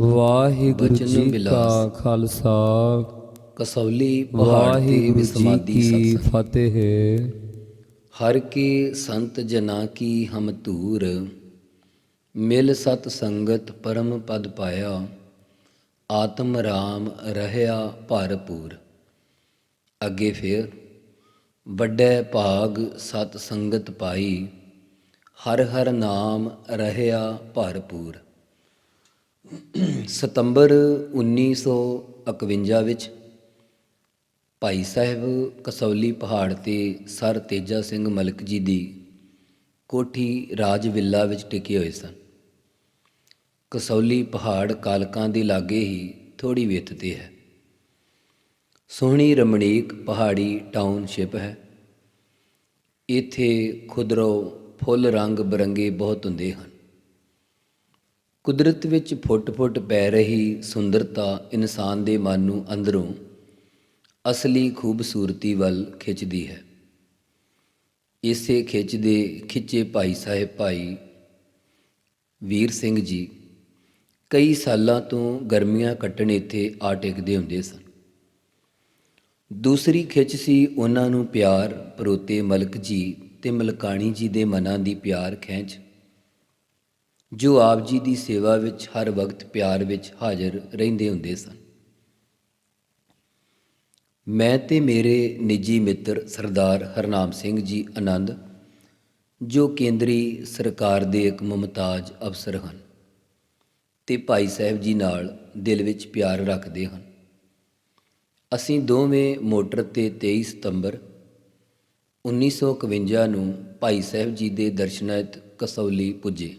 ਵਾਹਿਗੁਰੂ ਜੀ। ਕਾ ਖਾਲਸਾ। ਕਸੌਲੀ ਪਹਾੜ ਵਿਸਮਾਦੀ ਕੀ ਸਤਸੰਗ। ਫਤਿਹ। ਹਰ ਕੇ ਸੰਤ ਜਨਾ ਕੀ ਹਮ ਧੂਰ ਮਿਲ ਸਤ ਸੰਗਤ ਪਰਮ ਪਦ ਪਾਇਆ ਆਤਮ ਰਾਮ ਰਹਿਆ ਭਰਪੂਰ। ਅੱਗੇ ਫੇਰ ਵੱਡੇ ਭਾਗ ਸਤ ਸੰਗਤ ਪਾਈ ਹਰ ਹਰ ਨਾਮ ਰਹਿਆ ਭਰਪੂਰ। ਸਤੰਬਰ 1951 ਵਿੱਚ ਭਾਈ ਸਾਹਿਬ ਕਸੌਲੀ ਪਹਾੜ ਤੇ ਸਰ ਤੇਜਾ ਸਿੰਘ ਮਲਕ ਜੀ ਦੀ ਕੋਠੀ ਰਾਜ ਵਿਲਾ ਵਿੱਚ ਟਿਕੇ ਹੋਏ ਸਨ। ਕਸੌਲੀ ਪਹਾੜ ਕਾਲਕਾਂ ਦੇ ਲਾਗੇ ਹੀ ਥੋੜੀ ਵਿੱਥ ਤੇ ਹੈ। ਸੋਹਣੀ ਰਮਣੀਕ ਪਹਾੜੀ ਟਾਊਨਸ਼ਿਪ ਹੈ। ਇੱਥੇ ਖੁਦਰੋ ਫੁੱਲ ਰੰਗ ਬਰੰਗੇ ਬਹੁਤ ਹੁੰਦੇ ਹਨ। ਕੁਦਰਤ ਵਿੱਚ ਫੁੱਟ-ਫੁੱਟ ਪੈ ਰਹੀ ਸੁੰਦਰਤਾ ਇਨਸਾਨ ਦੇ ਮਨ ਨੂੰ ਅੰਦਰੋਂ ਅਸਲੀ ਖੂਬਸੂਰਤੀ ਵੱਲ ਖਿੱਚਦੀ ਹੈ। ਇਸੇ ਖਿੱਚ ਦੇ ਖਿੱਚੇ ਭਾਈ ਸਾਹਿਬ ਭਾਈ ਵੀਰ ਸਿੰਘ ਜੀ ਕਈ ਸਾਲਾਂ ਤੋਂ ਗਰਮੀਆਂ ਕੱਟਣ ਇੱਥੇ ਆ ਟਿਕਦੇ ਹੁੰਦੇ ਸਨ। ਦੂਸਰੀ ਖਿੱਚ ਸੀ ਉਹਨਾਂ ਨੂੰ ਪਿਆਰ, ਪਰੋਤੇ ਮਲਕ ਜੀ ਤੇ ਮਲਕਾਣੀ ਜੀ ਦੇ ਮਨਾਂ ਦੀ ਪਿਆਰ ਖਿੱਚ। ਜੋ ਆਪ ਜੀ ਦੀ ਸੇਵਾ ਵਿੱਚ, ਹਰ ਵਕਤ ਪਿਆਰ ਵਿੱਚ ਹਾਜ਼ਰ ਰਹਿੰਦੇ ਹੁੰਦੇ ਸਨ। ਮੈਂ ਤੇ ਮੇਰੇ ਨਿੱਜੀ ਮਿੱਤਰ ਸਰਦਾਰ ਹਰਨਾਮ ਸਿੰਘ ਜੀ ਆਨੰਦ, ਜੋ ਕੇਂਦਰੀ ਸਰਕਾਰ ਦੇ ਇੱਕ ਮੁਮਤਾਜ ਅਫਸਰ ਹਨ ਤੇ ਭਾਈ ਸਾਹਿਬ ਜੀ ਨਾਲ ਦਿਲ ਵਿੱਚ ਪਿਆਰ ਰੱਖਦੇ ਹਨ। ਅਸੀਂ ਦੋਵੇਂ ਮੋਟਰ ਤੇ 23 ਸਤੰਬਰ 1951 ਨੂੰ ਭਾਈ ਸਾਹਿਬ ਜੀ ਦੇ ਦਰਸ਼ਨਾਇਤ ਕਸੌਲੀ ਪੁੱਜੇ।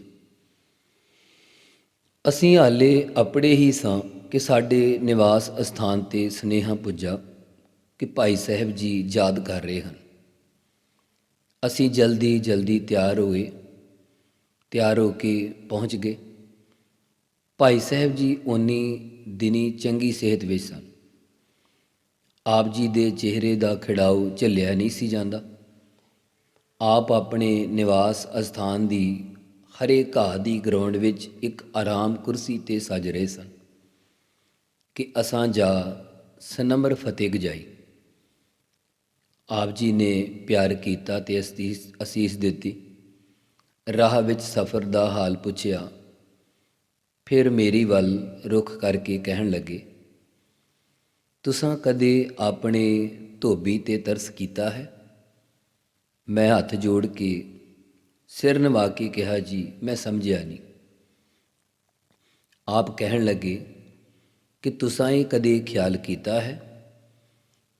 ਅਸੀਂ ਹਾਲੇ ਆਪਣੇ ਹੀ ਸਾਂ ਕਿ ਸਾਡੇ ਨਿਵਾਸ ਅਸਥਾਨ ਤੇ ਸਨੇਹਾ ਪੁੱਜਾ ਕਿ ਭਾਈ ਸਾਹਿਬ ਜੀ ਯਾਦ ਕਰ ਰਹੇ ਹਨ। ਅਸੀਂ ਜਲਦੀ ਜਲਦੀ ਤਿਆਰ ਹੋਏ, ਤਿਆਰ ਹੋ ਕੇ ਪਹੁੰਚ ਗਏ। ਭਾਈ ਸਾਹਿਬ ਜੀ ਉਨੀ ਦਿਨੀ ਚੰਗੀ ਸਿਹਤ ਵਿੱਚ ਸਨ। ਆਪ ਜੀ ਦੇ ਚਿਹਰੇ ਦਾ ਖਿੜਾਉ ਝੱਲਿਆ ਨਹੀਂ ਸੀ ਜਾਂਦਾ। ਆਪ ਆਪਣੇ ਨਿਵਾਸ ਅਸਥਾਨ ਦੀ ਹਰੇ ਘਾਹ ਦੀ ਗਰਾਊਂਡ ਵਿੱਚ ਇੱਕ ਆਰਾਮ ਕੁਰਸੀ ਤੇ ਸੱਜ ਰਹੇ ਸਨ ਕਿ ਅਸਾਂ ਜਾ ਸਨਮਰ ਫਤਿਹ ਗਜਾਈ ਆਪ ਜੀ ਨੇ ਪਿਆਰ ਕੀਤਾ ਤੇ ਅਸੀਸ ਅਸੀਸ ਦਿੱਤੀ। ਰਾਹ ਵਿੱਚ ਸਫ਼ਰ ਦਾ ਹਾਲ ਪੁੱਛਿਆ। ਫਿਰ ਮੇਰੀ ਵੱਲ ਰੁਖ ਕਰਕੇ ਕਹਿਣ ਲੱਗੇ, ਤੁਸਾਂ ਕਦੇ ਆਪਣੇ ਧੋਬੀ ਤੇ ਤਰਸ ਕੀਤਾ ਹੈ? ਮੈਂ ਹੱਥ ਜੋੜ ਕੇ ਸਿਰ ਨਵਾ ਕੇ ਕਿਹਾ, ਜੀ, ਮੈਂ ਸਮਝਿਆ ਨਹੀਂ। ਆਪ ਕਹਿਣ ਲੱਗੇ, ਕਿ ਤੁਸਾਂ ਇਹ ਕਦੇ ਖਿਆਲ ਕੀਤਾ ਹੈ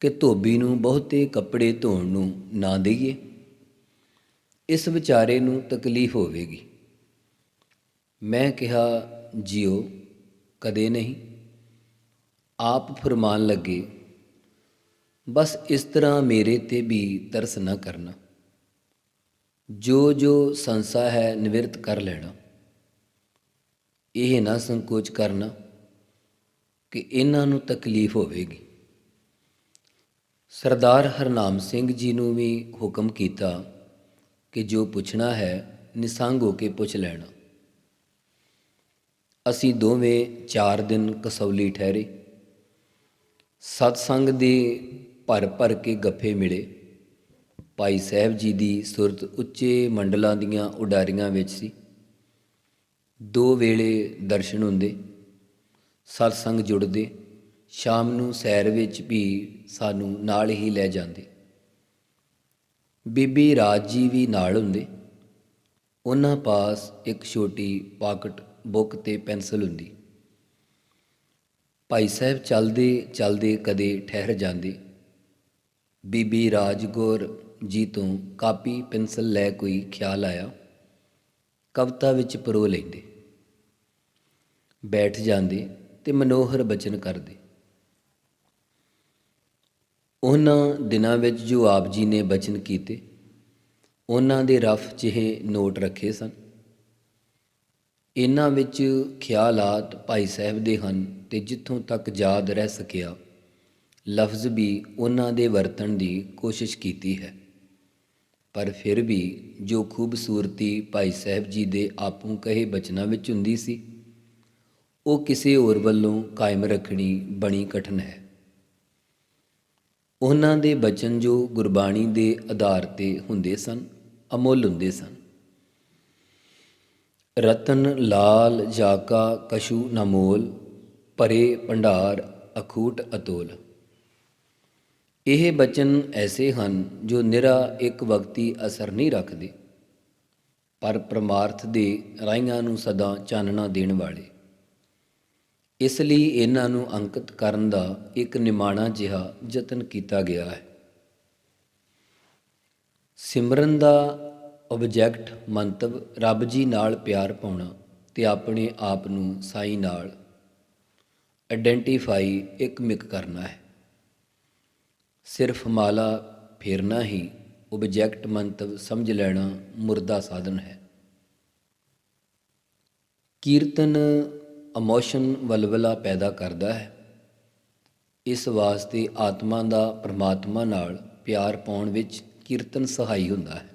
ਕਿ ਧੋਬੀ ਨੂੰ ਬਹੁਤੇ ਕੱਪੜੇ ਧੋਣ ਨੂੰ ਨਾ ਦਈਏ? ਇਸ ਵਿਚਾਰੇ ਨੂੰ ਤਕਲੀਫ ਹੋਵੇਗੀ। ਮੈਂ ਕਿਹਾ, ਜਿਓ, ਕਦੇ ਨਹੀਂ। ਆਪ ਫਰਮਾਨ ਲੱਗੇ, ਬਸ ਇਸ ਤਰ੍ਹਾਂ ਮੇਰੇ ਤੇ ਵੀ ਤਰਸ ਨਾ ਕਰਨਾ। ਜੋ ਜੋ ਸੰਸਾ ਹੈ ਨਿਵਰਤ ਕਰ ਲੈਣਾ, ਇਹ ਨਾ ਸੰਕੋਚ ਕਰਨਾ ਕਿ ਇਹਨਾਂ ਨੂੰ ਤਕਲੀਫ ਹੋਵੇਗੀ। ਸਰਦਾਰ ਹਰਨਾਮ ਸਿੰਘ ਜੀ ਨੂੰ ਵੀ ਹੁਕਮ ਕੀਤਾ ਕਿ ਜੋ ਪੁੱਛਣਾ ਹੈ ਨਿਸੰਗ ਹੋ ਕੇ ਪੁੱਛ ਲੈਣਾ। ਅਸੀਂ ਦੋਵੇਂ 4 ਦਿਨ ਕਸੌਲੀ ਠਹਿਰੇ। ਸਤਸੰਗ ਦੇ ਭਰ ਭਰ ਕੇ ਗੱਫੇ ਮਿਲੇ। ਭਾਈ ਸਾਹਿਬ ਜੀ ਦੀ ਸੁਰਤ ਉੱਚੇ ਮੰਡਲਾਂ ਦੀਆਂ ਉਡਾਰੀਆਂ ਵਿੱਚ ਸੀ। ਦੋ ਵੇਲੇ ਦਰਸ਼ਨ ਹੁੰਦੇ, ਸਤਸੰਗ ਜੁੜਦੇ, ਸ਼ਾਮ ਨੂੰ ਸੈਰ ਵਿੱਚ ਵੀ ਸਾਨੂੰ ਨਾਲ ਹੀ ਲੈ ਜਾਂਦੇ। ਬੀਬੀ ਰਾਜ ਜੀ ਵੀ ਨਾਲ ਹੁੰਦੇ, ਉਹਨਾਂ ਪਾਸ ਇੱਕ ਛੋਟੀ ਪਾਕਟ ਬੁੱਕ ਤੇ ਪੈਨਸਲ ਹੁੰਦੀ। ਭਾਈ ਸਾਹਿਬ ਚੱਲਦੇ ਚੱਲਦੇ ਕਦੇ ਠਹਿਰ ਜਾਂਦੇ। ਬੀਬੀ ਰਾਜਗੌਰ ਜੀ ਤੋਂ ਕਾਪੀ, ਪੈਨਸਲ ਲੈ ਕੋਈ ਖਿਆਲ ਆਇਆ? ਕਵਿਤਾ ਵਿੱਚ ਪਰੋ ਲੈਂਦੇ। ਬੈਠ ਜਾਂਦੇ ਤੇ ਮਨੋਹਰ ਬਚਨ ਕਰਦੇ। ਉਹਨਾਂ ਦਿਨਾਂ ਵਿੱਚ ਜੋ ਆਪ ਜੀ ਨੇ ਬਚਨ ਕੀਤੇ, ਉਹਨਾਂ ਦੇ ਰਫ ਜਿਹੇ ਨੋਟ ਰੱਖੇ ਸਨ। ਇਹਨਾਂ ਵਿੱਚ ਖਿਆਲਾਤ ਭਾਈ ਸਾਹਿਬ ਦੇ ਹਨ ਤੇ ਜਿੱਥੋਂ ਤੱਕ ਯਾਦ ਰਹਿ ਸਕਿਆ, ਲਫ਼ਜ਼ ਵੀ ਉਹਨਾਂ ਦੇ ਵਰਤਣ ਦੀ ਕੋਸ਼ਿਸ਼ ਕੀਤੀ ਹੈ। ਪਰ ਫਿਰ ਵੀ ਜੋ ਖੂਬਸੂਰਤੀ ਭਾਈ ਸਾਹਿਬ ਜੀ ਦੇ ਆਪੋਂ ਕਹੇ ਬਚਨਾਂ ਵਿੱਚ ਹੁੰਦੀ ਸੀ, ਉਹ ਕਿਸੇ ਹੋਰ ਵੱਲੋਂ ਕਾਇਮ ਰੱਖਣੀ ਬਣੀ ਕਠਨ ਹੈ। ਉਹਨਾਂ ਦੇ ਬਚਨ ਜੋ ਗੁਰਬਾਣੀ ਦੇ ਆਧਾਰ ਤੇ ਹੁੰਦੇ ਸਨ, ਅਮੁੱਲ ਹੁੰਦੇ ਸਨ। ਰਤਨ ਲਾਲ ਜਾਕਾ ਕਸ਼ੂ ਨ ਪਰੇ ਭੰਡਾਰ ਅਖੂਟ ਅਤੋਲ। ਇਹ ਬਚਨ ਐਸੇ ਹਨ ਜੋ ਨਿਰਾ ਇੱਕ ਵਕਤੀ ਅਸਰ ਨਹੀਂ ਰੱਖਦੇ, ਪਰ ਪ੍ਰਮਾਰਥ ਦੇ ਰਾਈਆਂ ਨੂੰ ਸਦਾ ਚਾਨਣਾ ਦੇਣ ਵਾਲੇ। ਇਸ ਲਈ ਇਹਨਾਂ ਨੂੰ ਅੰਕਿਤ ਕਰਨ ਦਾ ਇੱਕ ਨਿਮਾਣਾ ਜਿਹਾ ਯਤਨ ਕੀਤਾ ਗਿਆ ਹੈ। ਸਿਮਰਨ ਦਾ ਆਬਜੈਕਟ ਮੰਤਵ ਰੱਬ ਜੀ ਨਾਲ ਪਿਆਰ ਪਾਉਣਾ ਤੇ ਆਪਣੇ ਆਪ ਨੂੰ ਸਾਈ ਨਾਲ ਆਇਡੈਂਟੀਫਾਈ ਇੱਕ ਮਿਕ ਕਰਨਾ ਹੈ। ਸਿਰਫ ਮਾਲਾ ਫੇਰਨਾ ਹੀ ਓਬਜੈਕਟ ਮੰਤਵ ਸਮਝ ਲੈਣਾ ਮੁਰਦਾ ਸਾਧਨ ਹੈ। ਕੀਰਤਨ ਇਮੋਸ਼ਨ ਵਲਵਲਾ ਪੈਦਾ ਕਰਦਾ ਹੈ। ਇਸ ਵਾਸਤੇ ਆਤਮਾ ਦਾ ਪ੍ਰਮਾਤਮਾ ਨਾਲ ਪਿਆਰ ਪਾਉਣ ਵਿੱਚ ਕੀਰਤਨ ਸਹਾਈ ਹੁੰਦਾ ਹੈ।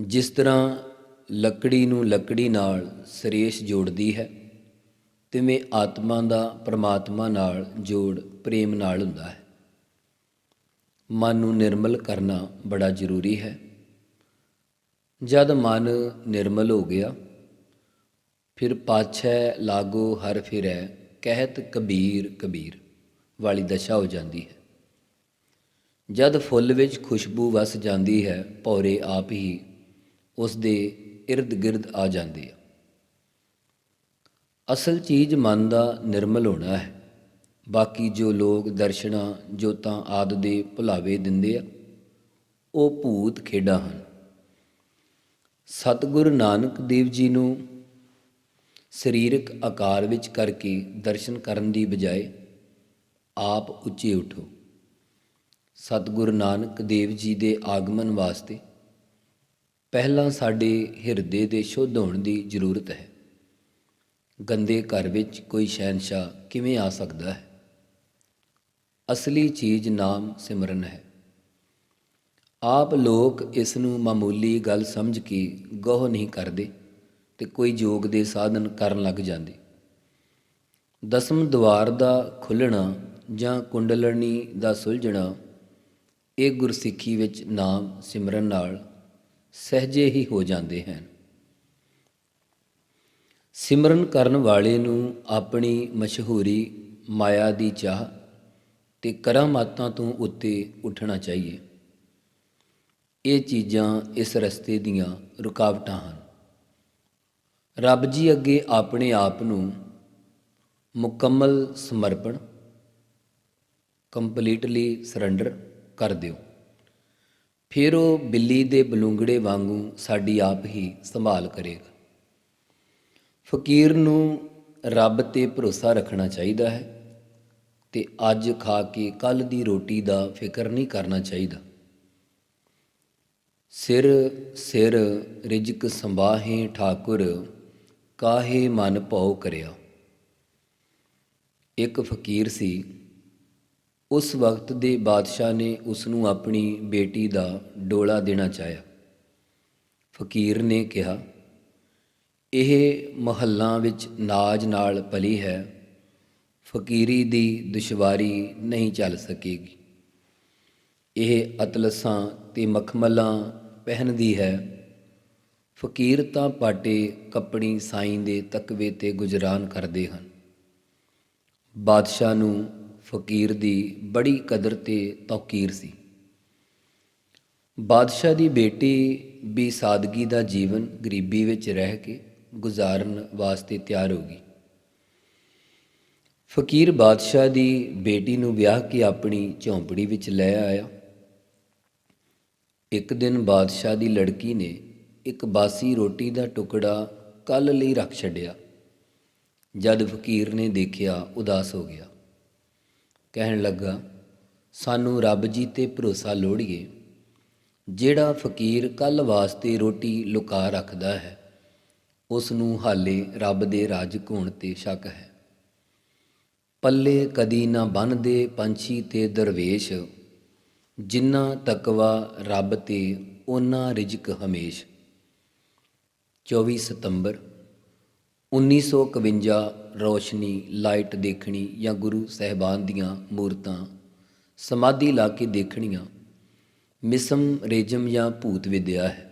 ਜਿਸ ਤਰ੍ਹਾਂ ਲੱਕੜੀ ਨੂੰ ਲੱਕੜੀ ਨਾਲ ਸਰੇਸ਼ ਜੋੜਦੀ ਹੈ ਤਿਵੇਂ ਆਤਮਾ ਦਾ ਪ੍ਰਮਾਤਮਾ ਨਾਲ ਜੋੜ ਪ੍ਰੇਮ ਨਾਲ ਹੁੰਦਾ ਹੈ। ਮਨ ਨੂੰ ਨਿਰਮਲ ਕਰਨਾ ਬੜਾ ਜ਼ਰੂਰੀ ਹੈ। ਜਦ ਮਨ ਨਿਰਮਲ ਹੋ ਗਿਆ, ਫਿਰ ਪਾਛੈ ਲਾਗੋ ਹਰ ਫਿਰੈ, ਕਹਿਤ ਕਬੀਰ ਕਬੀਰ ਵਾਲੀ ਦਸ਼ਾ ਹੋ ਜਾਂਦੀ ਹੈ। ਜਦ ਫੁੱਲ ਵਿੱਚ ਖੁਸ਼ਬੂ ਵਸ ਜਾਂਦੀ ਹੈ, ਭੌਰੇ ਆਪ ਹੀ ਉਸ ਦੇ ird ਗਿਰਦ ਆ ਜਾਂਦੇ ਆ। ਅਸਲ ਚੀਜ਼ ਮਨ ਦਾ ਨਿਰਮਲ ਹੋਣਾ ਹੈ। ਬਾਕੀ ਜੋ ਲੋਕ ਦਰਸ਼ਨਾ, ਜੋਤਾਂ ਆਦ ਦੇ ਭੁਲਾਵੇ ਦਿੰਦੇ ਆ, ਉਹ ਭੂਤ ਖੇਡਾਂ ਹਨ। ਸਤਿਗੁਰੂ ਨਾਨਕ ਦੇਵ ਜੀ ਨੂੰ ਸਰੀਰਕ ਆਕਾਰ ਵਿੱਚ ਕਰਕੇ ਦਰਸ਼ਨ ਕਰਨ ਦੀ ਬਜਾਏ ਆਪ ਉੱਚੇ ਉਠੋ। ਸਤਿਗੁਰੂ ਨਾਨਕ ਦੇਵ ਜੀ ਦੇ ਆਗਮਨ ਵਾਸਤੇ ਪਹਿਲਾਂ ਸਾਡੇ ਹਿਰਦੇ ਦੇ ਸ਼ੁੱਧ ਹੋਣ ਦੀ ਜ਼ਰੂਰਤ ਹੈ। ਗੰਦੇ ਘਰ ਵਿੱਚ ਕੋਈ ਸ਼ਹਿਨशाह ਕਿਵੇਂ ਆ ਸਕਦਾ ਹੈ? ਅਸਲੀ ਚੀਜ਼ ਨਾਮ ਸਿਮਰਨ ਹੈ। ਆਪ ਲੋਕ ਇਸ ਨੂੰ ਮਾਮੂਲੀ ਗੱਲ ਸਮਝ ਕੇ ਗੋਹ ਨਹੀਂ ਕਰਦੇ ਤੇ ਕੋਈ ਯੋਗ ਦੇ ਸਾਧਨ ਕਰਨ ਲੱਗ ਜਾਂਦੇ। ਦਸਮ ਦਵਾਰ ਦਾ ਖੁੱਲਣਾ ਜਾਂ ਕੁੰਡਲਣੀ ਦਾ ਸੁਲਝਣਾ ਇਹ ਗੁਰਸਿੱਖੀ ਵਿੱਚ ਨਾਮ ਸਿਮਰਨ ਨਾਲ ਸਹਜੇ ਹੀ ਹੋ ਜਾਂਦੇ ਹਨ। ਸਿਮਰਨ ਕਰਨ ਵਾਲੇ ਨੂੰ ਆਪਣੀ ਮਸ਼ਹੂਰੀ ਮਾਇਆ ਦੀ ਚਾਹ ਤੇ ਕਰਾਮਾਤਾਂ ਤੋਂ ਉੱਤੇ ਉੱਠਣਾ ਚਾਹੀਏ। ਇਹ ਚੀਜ਼ਾਂ ਇਸ ਰਸਤੇ ਦੀਆਂ ਰੁਕਾਵਟਾਂ ਹਨ। ਰੱਬ ਜੀ ਅੱਗੇ ਆਪਣੇ ਆਪ ਨੂੰ ਮੁਕੰਮਲ ਸਮਰਪਣ, ਕੰਪਲੀਟਲੀ ਸਰੈਂਡਰ ਕਰ ਦਿਓ। ਫਿਰ ਉਹ ਬਿੱਲੀ ਦੇ ਬਲੂੰਗੜੇ ਵਾਂਗੂ ਸਾਡੀ ਆਪ ਹੀ ਸੰਭਾਲ ਕਰੇਗਾ। ਫਕੀਰ ਨੂੰ ਰੱਬ ਤੇ ਭਰੋਸਾ ਰੱਖਣਾ ਚਾਹੀਦਾ ਹੈ ਤੇ ਅੱਜ ਖਾ ਕੇ ਕੱਲ ਦੀ ਰੋਟੀ ਦਾ ਫਿਕਰ ਨਹੀਂ ਕਰਨਾ ਚਾਹੀਦਾ। ਸਿਰ ਸਿਰ ਰਿਜਕ ਸੰਭਾਹੇ ਠਾਕੁਰ, ਕਾਹੇ ਮਨ ਭਉ ਕਰਿਆ। ਇੱਕ ਫਕੀਰ ਸੀ, ਉਸ ਵਕਤ ਦੇ ਬਾਦਸ਼ਾਹ ਨੇ ਉਸ ਨੂੰ ਆਪਣੀ ਬੇਟੀ ਦਾ ਡੋਲਾ ਦੇਣਾ ਚਾਹਿਆ। ਫਕੀਰ ਨੇ ਕਿਹਾ ਇਹ ਮਹੱਲਾਂ ਵਿੱਚ ਨਾਜ ਨਾਲ ਪਲੀ ਹੈ, ਫਕੀਰੀ ਦੀ ਦੁਸ਼ਵਾਰੀ ਨਹੀਂ ਚੱਲ ਸਕੇਗੀ। ਇਹ ਅਤਲਸਾਂ ਤੇ ਮਖਮਲਾਂ ਪਹਿਨਦੀ ਹੈ। ਫਕੀਰ ਤਾਂ ਪਾਟੇ ਕੱਪੜੀ ਸਾਈਂ ਦੇ ਤਕਵੇ ਤੇ ਗੁਜਰਾਨ ਕਰਦੇ ਹਨ। ਬਾਦਸ਼ਾਹ ਨੂੰ ਫਕੀਰ ਦੀ ਬੜੀ ਕਦਰ ਤੇ ਤੌਕੀਰ ਸੀ। ਬਾਦਸ਼ਾਹ ਦੀ ਬੇਟੀ ਵੀ ਸਾਦਗੀ ਦਾ ਜੀਵਨ ਗਰੀਬੀ ਵਿੱਚ ਰਹਿ ਕੇ ਗੁਜ਼ਾਰਨ ਵਾਸਤੇ ਤਿਆਰ ਹੋ ਗਈ। ਫਕੀਰ ਬਾਦਸ਼ਾਹ ਦੀ ਬੇਟੀ ਨੂੰ ਵਿਆਹ ਕੇ ਆਪਣੀ ਝੌਂਪੜੀ ਵਿੱਚ ਲੈ ਆਇਆ। ਇੱਕ ਦਿਨ ਬਾਦਸ਼ਾਹ ਦੀ ਲੜਕੀ ਨੇ ਇੱਕ ਬਾਸੀ ਰੋਟੀ ਦਾ ਟੁਕੜਾ ਕੱਲ ਲਈ ਰੱਖ ਛੱਡਿਆ। ਜਦ ਫਕੀਰ ਨੇ ਦੇਖਿਆ, ਉਦਾਸ ਹੋ ਗਿਆ। ਕਹਿਣ ਲੱਗਾ, ਸਾਨੂੰ ਰੱਬ ਜੀ ਤੇ ਭਰੋਸਾ ਲੋੜੀਏ। ਜਿਹੜਾ ਫਕੀਰ ਕੱਲ ਵਾਸਤੇ ਰੋਟੀ ਲੁਕਾ ਰੱਖਦਾ ਹੈ ਉਸ ਨੂੰ ਹਾਲੇ ਰੱਬ ਦੇ ਰਾਜ ਹੋਣ ਤੇ ਸ਼ੱਕ ਹੈ। ਪੱਲੇ ਕਦੀ ਨਾ ਬੰਨਦੇ ਪੰਛੀ ਤੇ ਦਰਵੇਸ਼, ਜਿੰਨਾ ਤਕਵਾ ਰੱਬ ਤੇ ਉਹਨਾਂ ਰਿਜਕ ਹਮੇਸ਼। 24 ਸਤੰਬਰ 1951 ਰੋਸ਼ਨੀ ਲਾਈਟ ਦੇਖਣੀ ਜਾਂ ਗੁਰੂ ਸਹਿਬਾਨ ਦੀਆਂ ਮੂਰਤਾਂ, ਸਮਾਧੀ ਲਾ ਕੇ ਦੇਖਣੀਆਂ, ਮਿਸਮ ਰੇਜਮ ਜਾਂ ਭੂਤ ਵਿਦਿਆ ਹੈ।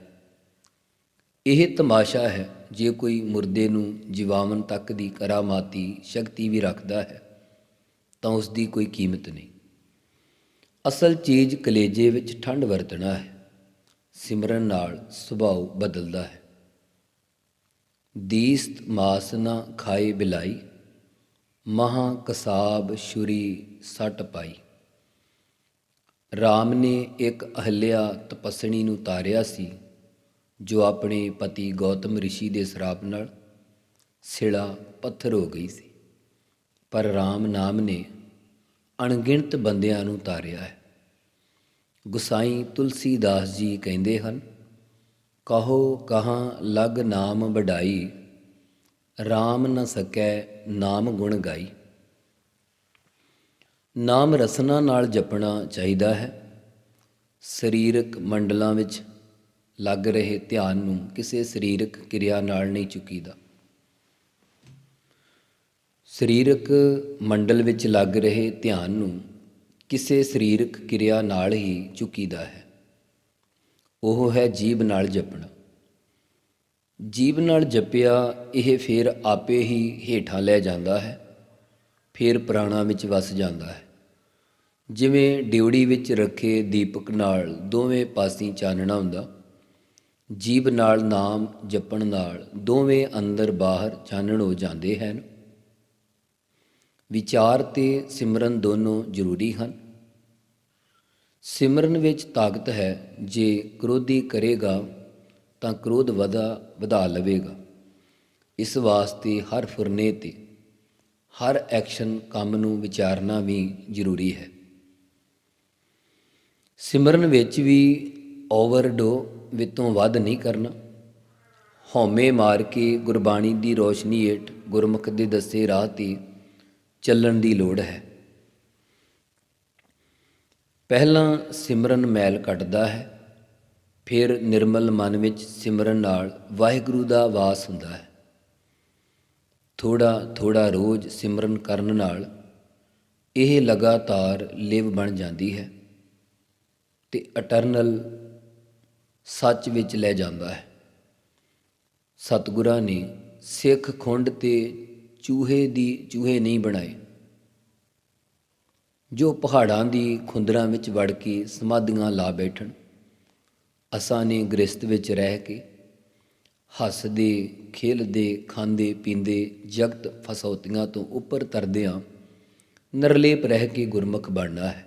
ਇਹ ਤਮਾਸ਼ਾ ਹੈ, ਜੇ ਕੋਈ ਮੁਰਦੇ ਨੂੰ ਜੀਵਾਵਨ ਤੱਕ ਦੀ ਕਰਾਮਾਤੀ ਸ਼ਕਤੀ ਵੀ ਰੱਖਦਾ ਹੈ, ਤਾਂ ਉਸ ਦੀ ਕੋਈ ਕੀਮਤ ਨਹੀਂ। ਅਸਲ ਚੀਜ਼ ਕਲੇਜੇ ਵਿੱਚ ਠੰਡ ਵਰਤਣਾ ਹੈ, ਸਿਮਰਨ ਨਾਲ ਸੁਭਾਅ ਬਦਲਦਾ ਹੈ। ਦੀਸਤ ਮਾਸ ਨਾ ਖਾਏ ਬਿਲਾਈ, ਮਹਾ ਕਸਾਬ ਸ਼ੁਰੀ ਸੱਟ ਪਾਈ। ਰਾਮ ਨੇ ਇੱਕ ਅਹਲਿਆ ਤਪਸਣੀ ਨੂੰ ਤਾਰਿਆ ਸੀ ਜੋ ਆਪਣੇ ਪਤੀ ਗੌਤਮ ਰਿਸ਼ੀ ਦੇ ਸਰਾਪ ਨਾਲ ਸਿਲਾ ਪੱਥਰ ਹੋ ਗਈ ਸੀ। ਪਰ RAM ਨਾਮ ਨੇ ਅਣਗਿਣਤ ਬੰਦਿਆਂ ਨੂੰ ਤਾਰਿਆ ਹੈ। ਗੁਸਾਈ ਤੁਲਸੀਦਾਸ ਜੀ ਕਹਿੰਦੇ ਹਨ, ਕਹੋ ਕਹਾਂ ਲਗ ਨਾਮ ਵਡਾਈ RAM ਨ ਸਕੈ ਨਾਮ ਗੁਣ ਗਾਈ। ਨਾਮ ਰਸਨਾ ਨਾਲ ਜਪਣਾ ਚਾਹੀਦਾ ਹੈ। ਸਰੀਰਕ ਮੰਡਲਾਂ ਵਿੱਚ ਲੱਗ ਰਹੇ ਧਿਆਨ ਨੂੰ ਕਿਸੇ ਸਰੀਰਕ ਕਿਰਿਆ ਨਾਲ ਨਹੀਂ ਚੁੱਕੀਦਾ। ਸਰੀਰਕ ਮੰਡਲ ਵਿੱਚ ਲੱਗ ਰਹੇ ਧਿਆਨ ਨੂੰ ਕਿਸੇ ਸਰੀਰਕ ਕਿਰਿਆ ਨਾਲ ਹੀ ਚੁੱਕੀਦਾ ਹੈ। ਉਹ ਹੈ ਜੀਬ ਨਾਲ ਜਪਣਾ। ਜੀਬ ਨਾਲ ਜਪਿਆ ਇਹ ਫਿਰ ਆਪੇ ਹੀ ਹੇਠਾਂ ਲੈ ਜਾਂਦਾ ਹੈ, ਫਿਰ ਪ੍ਰਾਣਾ ਵਿੱਚ ਵਸ ਜਾਂਦਾ ਹੈ। ਜਿਵੇਂ ਡਿਉੜੀ ਵਿੱਚ ਰੱਖੇ ਦੀਪਕ ਨਾਲ ਦੋਵੇਂ ਪਾਸੇ ਚਾਨਣਾ ਹੁੰਦਾ ਜੀਬ ਨਾਲ ਨਾਮ ਜਪਣ ਨਾਲ ਦੋਵੇਂ ਅੰਦਰ ਬਾਹਰ ਚਾਨਣ ਹੋ ਜਾਂਦੇ ਹਨ। ਵਿਚਾਰ ਤੇ ਸਿਮਰਨ ਦੋਨੋਂ ਜ਼ਰੂਰੀ ਹਨ। ਸਿਮਰਨ ਵਿੱਚ ਤਾਕਤ ਹੈ, ਜੇ ਕ੍ਰੋਧੀ ਕਰੇਗਾ ਤਾਂ ਕ੍ਰੋਧ ਵਧਾ ਵਧਾ ਲਵੇਗਾ। ਇਸ ਵਾਸਤੇ ਹਰ ਫੁਰਨੇ ਤੇ, ਹਰ ਐਕਸ਼ਨ ਕੰਮ ਨੂੰ ਵਿਚਾਰਨਾ ਵੀ ਜ਼ਰੂਰੀ ਹੈ। ਸਿਮਰਨ ਵਿੱਚ ਵੀ ਓਵਰਡੋ ਵਿਤੋਂ ਵੱਧ ਨਹੀਂ ਕਰਨਾ। ਹਉਮੈ ਮਾਰ ਕੇ ਗੁਰਬਾਣੀ ਦੀ ਰੋਸ਼ਨੀ ਹੇਠ ਗੁਰਮੁਖ ਦੇ ਦੱਸੇ ਰਾਹ ਤੇ ਚੱਲਣ ਦੀ ਲੋੜ ਹੈ। ਪਹਿਲਾਂ ਸਿਮਰਨ ਮੈਲ ਕੱਟਦਾ ਹੈ, ਫਿਰ ਨਿਰਮਲ ਮਨ ਵਿੱਚ ਸਿਮਰਨ ਨਾਲ ਵਾਹਿਗੁਰੂ ਦਾ ਵਾਸ ਹੁੰਦਾ ਹੈ। ਥੋੜਾ ਥੋੜਾ ਰੋਜ਼ ਸਿਮਰਨ ਕਰਨ ਨਾਲ ਇਹ ਲਗਾਤਾਰ ਲਿਵ ਬਣ ਜਾਂਦੀ ਹੈ ਤੇ ਅਟਰਨਲ ਸੱਚ ਵਿੱਚ ਲੈ ਜਾਂਦਾ ਹੈ। ਸਤਿਗੁਰਾਂ ਨੇ ਸਿੱਖ ਖੁੰਡ ਤੇ ਚੂਹੇ ਦੀ, ਚੂਹੇ ਨਹੀਂ ਬਣਾਏ। ਜੋ ਪਹਾੜਾਂ ਦੀ ਖੁੰਦਰਾਂ ਵਿੱਚ ਵੜ ਕੇ ਸਮਾਧੀਆਂ ਲਾ ਬੈਠਣ, ਅਸਾਂ ਨੇ ਗ੍ਰਸਤ ਵਿੱਚ ਰਹਿ ਕੇ ਹੱਸਦੇ, ਖੇਲਦੇ, ਖਾਂਦੇ, ਪੀਂਦੇ ਜਗਤ ਫਸੌਤੀਆਂ ਤੋਂ ਉੱਪਰ ਤਰਦਿਆਂ ਨਿਰਲੇਪ ਰਹਿ ਕੇ ਗੁਰਮੁਖ ਬਣਨਾ ਹੈ।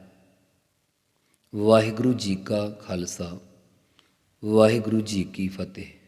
ਵਾਹਿਗੁਰੂ ਜੀ ਕਾ ਖਾਲਸਾ। ਵਾਹਿਗੁਰੂ ਜੀ ਕੀ ਫਤਿਹ।